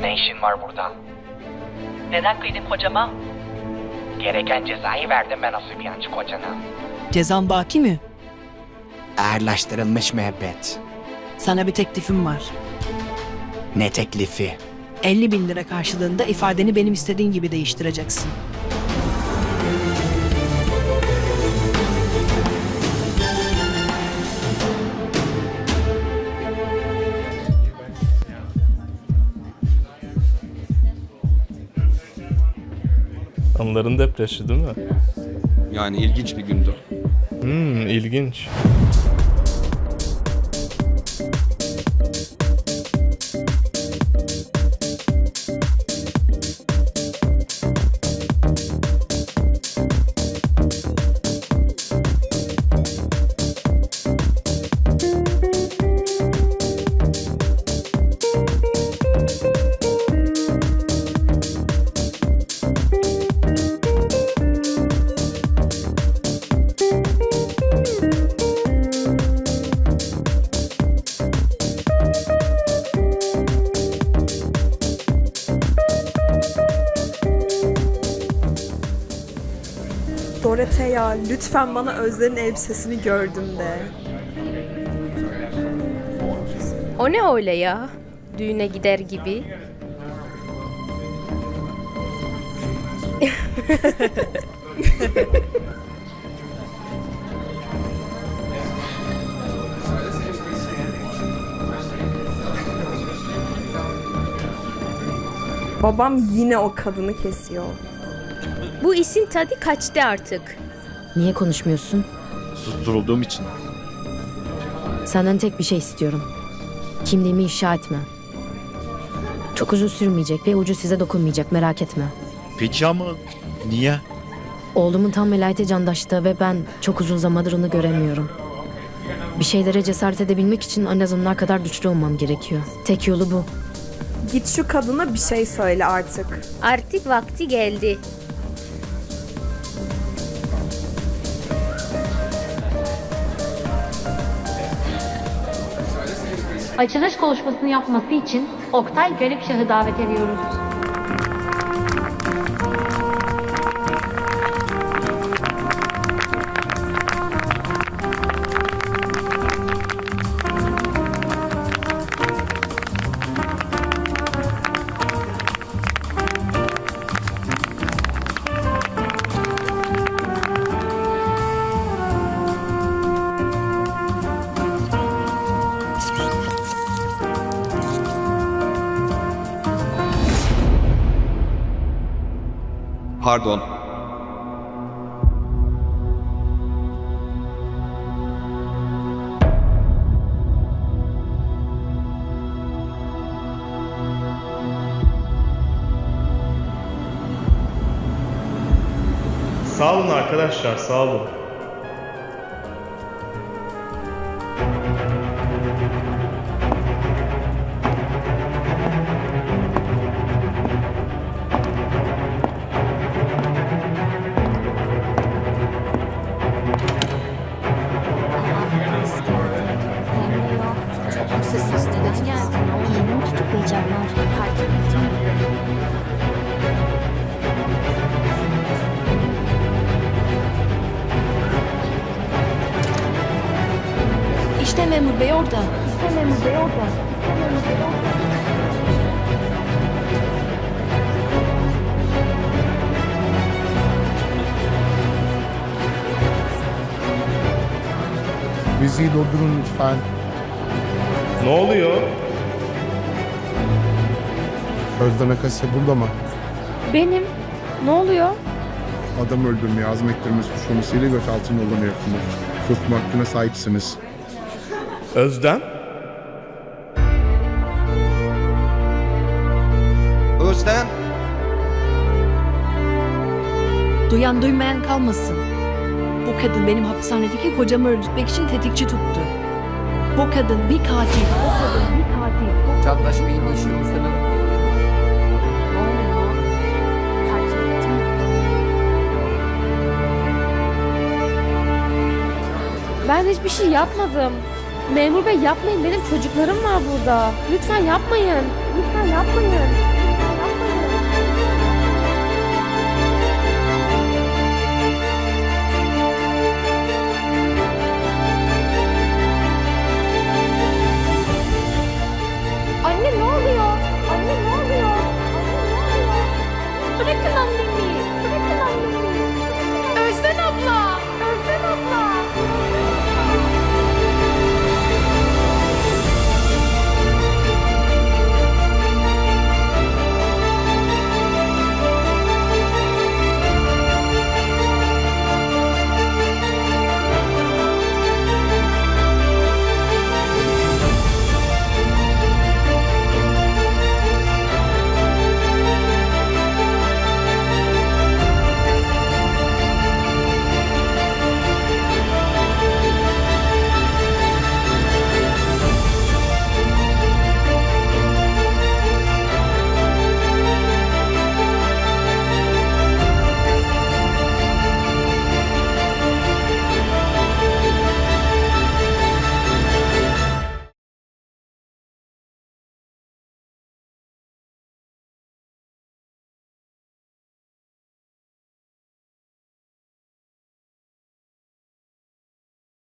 Ne işin var burada? Neden kıydın kocama? Gereken cezayı verdim ben o sübyancı kocana. Cezan baki mi? Ağırlaştırılmış müebbet. Sana bir teklifim var. Ne teklifi? 50 bin lira karşılığında ifadeni benim istediğin gibi değiştireceksin. Anıların depreşi değil mi? Yani ilginç bir gündü. Hmm, ilginç. Dorothea lütfen bana Özler'in elbisesini gördüm de. O ne öyle ya? Düğüne gider gibi. Babam yine o kadını kesiyor. Bu işin tadı kaçtı artık. Niye konuşmuyorsun? Susturulduğum için. Senden tek bir şey istiyorum. Kimliğimi ifşa etme. Çok uzun sürmeyecek ve ucu size dokunmayacak merak etme. Peki ama niye? Oğlumun tam velayete candaşta ve ben çok uzun zamandır onu göremiyorum. Bir şeylere cesaret edebilmek için en azından kadar güçlü olmam gerekiyor. Tek yolu bu. Git şu kadına bir şey söyle artık. Artık vakti geldi. Açılış konuşmasını yapması için Oktay Garipşah'ı davet ediyoruz. Pardon. Sağ olun arkadaşlar, sağ olun. İşte memur bey orada. Müziği durdurun lütfen. Ne oluyor? Özlem Akasya burada mı? Benim. Ne oluyor? Adam öldürmeye azmettirme suçlamasıyla gözaltına alınıyorsunuz. Susma hakkına sahipsiniz. Özlem? Özlem. Duyan duymayan kalmasın. Bu kadın benim hapishanedeki kocamı öldürtmek için tetikçi tuttu. Bu kadın bir katil. Bu kadın bir katil. Candaş Bey'in işi Özlem'e Ben hiçbir şey yapmadım. Memur bey yapmayın benim çocuklarım var burada. Lütfen yapmayın. Lütfen yapmayın.